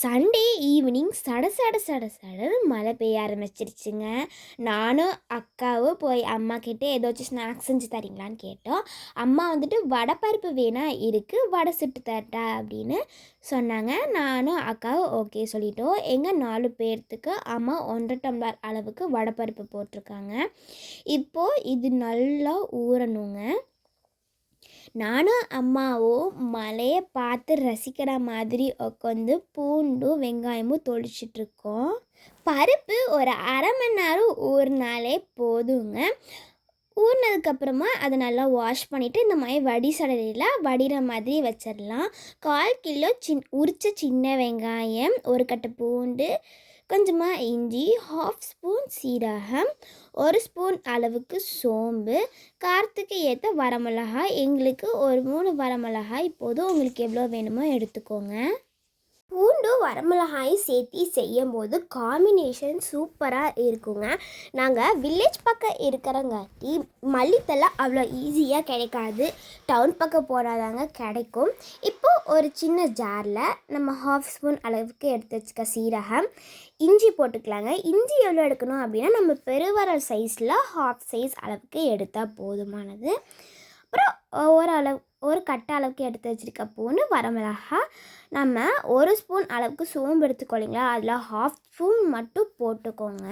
Sunday evening சட சட சட சடன்னு மழை பெய்ய ஆரம்பிச்சிருச்சுங்க. நானும் அக்காவும் போய் அம்மா கிட்டே ஏதாச்சும் ஸ்நாக்ஸ் செஞ்சு தரீங்களான்னு கேட்டோம். அம்மா வந்துட்டு வடை பருப்பு வேணா இருக்குது வடை சுட்டு தரட்டா அப்படின்னு சொன்னாங்க. நானும் அக்காவும் ஓகே சொல்லிட்டோம். எங்கள் நாலு பேர்த்துக்கு அம்மா ஒன்றரை டம்ளர் அளவுக்கு வடை பருப்பு போட்டிருக்காங்க. இப்போது இது நல்லா ஊறணுங்க. நானும் அம்மாவும் மலையை பார்த்து ரசிக்கிற மாதிரி உட்காந்து பூண்டும் வெங்காயமும் தொளிச்சிட்ருக்கோம் பருப்பு ஒரு அரை மணி நேரம் ஊறினாலே போதுங்க. ஊறினதுக்கப்புறமா அதை நல்லா வாஷ் பண்ணிவிட்டு இந்த மாதிரி வடி சடலையில் வடிகிற மாதிரி வச்சிடலாம். கால் கிலோ சின் உரித்த சின்ன வெங்காயம் ஒரு கட்டு பூண்டு கொஞ்சமாக இஞ்சி ஹாஃப் ஸ்பூன் சீரகம் ஒரு ஸ்பூன் அளவுக்கு சோம்பு காரத்துக்கு ஏற்ற வரமிளகாய். எங்களுக்கு ஒரு மூணு வரமிளகாய் இப்போதும் உங்களுக்கு எவ்வளோ வேணுமோ எடுத்துக்கோங்க. பூண்டு சேர்த்து சேர்த்தி செய்யும்போது காம்பினேஷன் சூப்பராக இருக்குங்க. நாங்கள் வில்லேஜ் பக்கம் இருக்கிறங்காட்டி மல்லித்தலை அவ்வளோ ஈஸியாக கிடைக்காது. டவுன் பக்கம் போனாதாங்க கிடைக்கும். இப்போது ஒரு சின்ன ஜாரில் நம்ம ஹாஃப் ஸ்பூன் அளவுக்கு எடுத்து வச்சுக்க சீரகம். இஞ்சி போட்டுக்கலாங்க. இஞ்சி எவ்வளோ எடுக்கணும் அப்படின்னா நம்ம பெருவரல் சைஸில் ஹாஃப் சைஸ் அளவுக்கு எடுத்தால் போதுமானது. அப்புறம் ஓரளவு ஒரு கட்ட அளவுக்கு எடுத்து வச்சுருக்க பூண்டு வரமிளகா. நம்ம ஒரு ஸ்பூன் அளவுக்கு சோம்பு எடுத்துக்கொள்ளிங்களா அதில் ஹாஃப் ஸ்பூன் மட்டும் போட்டுக்கோங்க.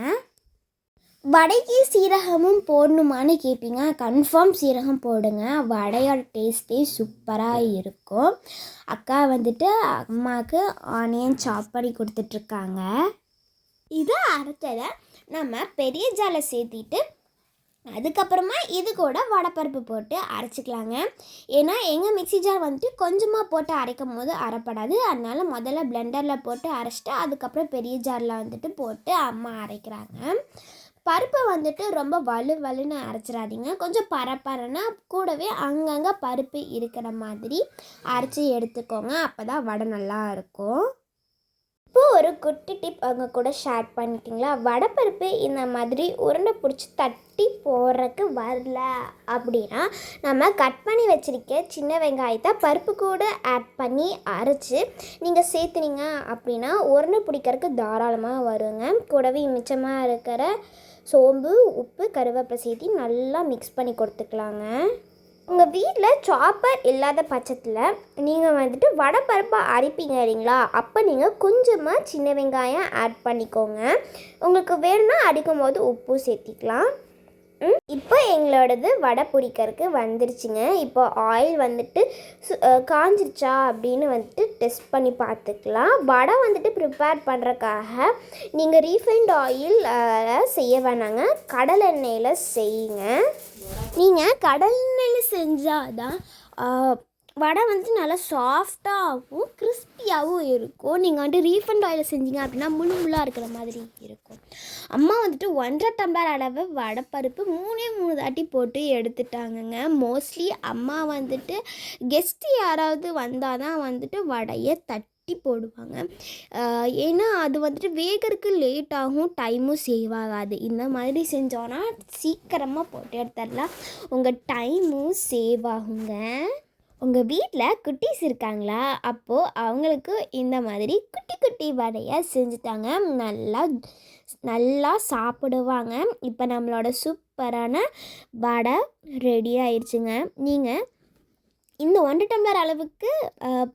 வடைக்கு சீரகமும் போடணுமான்னு கேட்பீங்க கன்ஃபார்ம் சீரகம் போடுங்க. வடையோட டேஸ்ட்டே சூப்பராக இருக்கும். அக்கா வந்துட்டு அம்மாவுக்கு ஆனியன் சாப் பண்ணி கொடுத்துட்ருக்காங்க இதை அரைச்சதை நம்ம பெரிய ஜாலை சேர்த்திட்டு அதுக்கப்புறமா இது கூட வடைப்பருப்பு போட்டு அரைச்சிக்கலாங்க. ஏன்னா எங்கள் மிக்சி ஜார் வந்துட்டு கொஞ்சமாக போட்டு அரைக்கும் போது அரைப்படாது. அதனால் முதல்ல பிளெண்டரில் போட்டு அரைச்சிட்டு அதுக்கப்புறம் பெரிய ஜாரில் வந்துட்டு போட்டு அம்மா அரைக்கிறாங்க. பருப்பை வந்துட்டு ரொம்ப வலு வலுன்னு அரைச்சிடாதீங்க. கொஞ்சம் பரப்பரன்னா கூடவே அங்கங்கே பருப்பு இருக்கிற மாதிரி அரைச்சி எடுத்துக்கோங்க. அப்போ தான் வடை நல்லா இருக்கும். இப்போது ஒரு குட்டி டிப் அவங்க கூட ஷேர் பண்ணிக்கிங்களா? வடைப்பருப்பு இந்த மாதிரி உருண்டை பிடிச்சி தட்டி போடுறதுக்கு வரல அப்படின்னா நம்ம கட் பண்ணி வச்சுருக்க சின்ன வெங்காயத்தை பருப்பு கூட ஆட் பண்ணி அரைச்சி நீங்கள் சேர்த்துனீங்க அப்படின்னா உருண்டை பிடிக்கிறதுக்கு தாராளமாக வருங்க. கூடவே மிச்சமாக இருக்கிற சோம்பு உப்பு கருவேப்பை சேர்த்தி நல்லா மிக்ஸ் பண்ணி கொடுத்துக்கலாங்க. உங்கள் வீட்டில் சாப்பர் இல்லாத பட்சத்தில் நீங்கள் வந்துட்டு வடைப்பருப்பாக அரைப்பீங்க இல்லைங்களா அப்போ நீங்கள் கொஞ்சமாக சின்ன வெங்காயம் ஆட் பண்ணிக்கோங்க. உங்களுக்கு வேணும்னா அடிக்கும் போது உப்பு சேர்த்திக்கலாம். இப்போ எங்களோடது வடை பிடிக்கிறதுக்கு வந்துருச்சுங்க. இப்போ ஆயில் வந்துட்டு காஞ்சிருச்சா அப்படின்னு வந்துட்டு டெஸ்ட் பண்ணி பார்த்துக்கலாம். வடை வந்துட்டு ப்ரிப்பேர் பண்ணுறக்காக நீங்கள் ரீஃபைண்ட் ஆயில் செய்ய வேணாங்க. கடல் எண்ணெயில் செய்யுங்க. நீங்கள் கடல் எண்ணெயில் செஞ்சால் தான் வடை வந்துட்டு நல்லா சாஃப்டாகவும் கிறிஸ்பியாகவும் இருக்கும். நீங்கள் வந்துட்டு ரீஃபண்ட் ஆயில் செஞ்சீங்க அப்படின்னா முழு முள்ளாக இருக்கிற மாதிரி இருக்கும். அம்மா வந்துட்டு ஒன்றரை டம்ளர் அளவு வடைப்பருப்பு மூணே மூணு தாட்டி போட்டு எடுத்துட்டாங்கங்க. மோஸ்ட்லி அம்மா வந்துட்டு கெஸ்ட்டு யாராவது வந்தால் தான் வந்துட்டு வடையை தட்டி போடுவாங்க. ஏன்னா அது வந்துட்டு வேகறதுக்கு லேட் ஆகும் டைமும் சேவ் ஆகாது. இந்த மாதிரி செஞ்சோன்னா சீக்கிரமாக போட்டு எடுத்துடலாம். உங்கள் டைமும் சேவ் ஆகுங்க. உங்கள் வீட்டில் குட்டீஸ் இருக்காங்களா? அப்போது அவங்களுக்கு இந்த மாதிரி குட்டி குட்டி வடையை செஞ்சுட்டாங்க நல்லா நல்லா சாப்பிடுவாங்க. இப்போ நம்மளோட சூப்பரான வடை ரெடி ஆயிடுச்சுங்க நீங்கள் இந்த ஒன்று டம்ளர் அளவுக்கு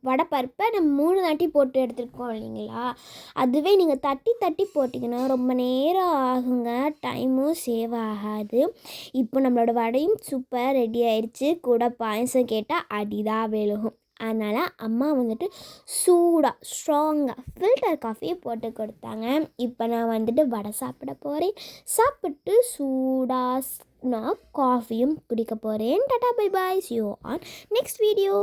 வடைப்பருப்பை நம்ம மூணு தாட்டி போட்டு எடுத்துருக்கோம் இல்லைங்களா? அதுவே நீங்கள் தட்டி தட்டி போட்டிங்கன்னா ரொம்ப நேரம் ஆகுங்க. டைமும் சேவ் ஆகாது. இப்போ நம்மளோட வடையும் சூப்பர் ரெடி ஆயிடுச்சு கூட பாயசம் கேட்டால் அடிதான் விழுகும். அதனால் அம்மா வந்துட்டு சூடாக ஸ்ட்ராங்காக ஃபில்டர் காஃபியை போட்டு கொடுத்தாங்க. இப்போ நான் வந்துட்டு வடை சாப்பிட போகிறேன் சாப்பிட்டு சூடாக நான் காஃபியும் குடிக்க போகிறேன் tata bye bye you on next video